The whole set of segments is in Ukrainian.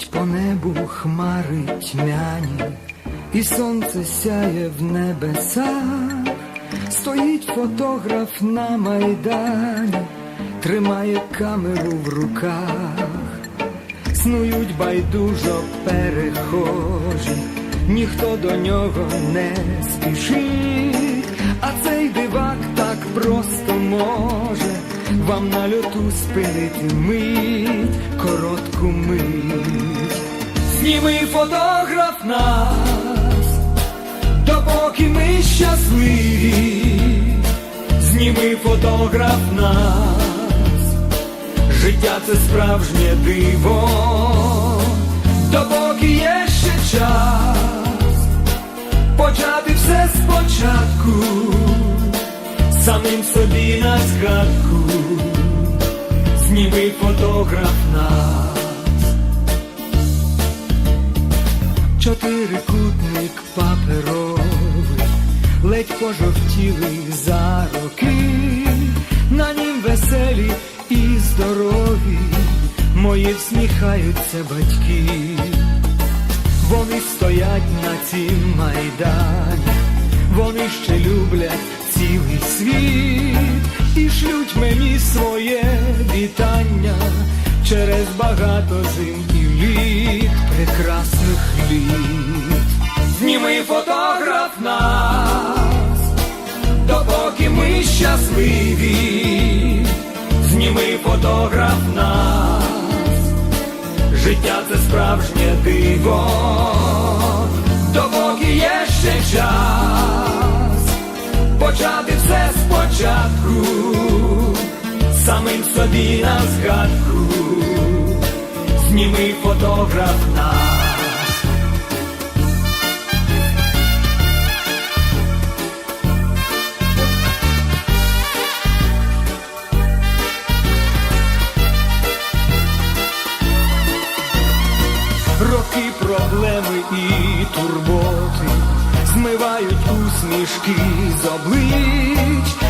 Плавають по небу хмари тьмяні, і сонце сяє в небесах, стоїть фотограф на майдані, тримає камеру в руках, снують байдужо перехожі, ніхто до нього не спішить, а цей дивак так просто може вам на льоту спинити мить, коротку мить. Зніми фотограф нас, допоки ми щасливі, зніми фотограф нас, життя це справжнє диво, допоки є ще час, почати все спочатку. Самим собі на фотограф нас, чотирикутник паперовий, ледь пожовтілий за роки, на нім веселі і здорові, мої всміхаються батьки. Вони стоять на цім майдані, вони ще люблять цілий світ і мені своє вітання через багато зим і літ прекрасних літ. Зніми фотограф нас, допоки ми щасливі, зніми фотограф нас. Життя це справжнє диво, допоки є ще час, почати все спочатку, самим собі на згадку, зніми фотограф нас. Роки проблеми і турботи змивають усмішки з облич,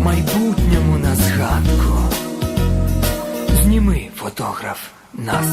майбутньому на згадку, зніми фотограф нас.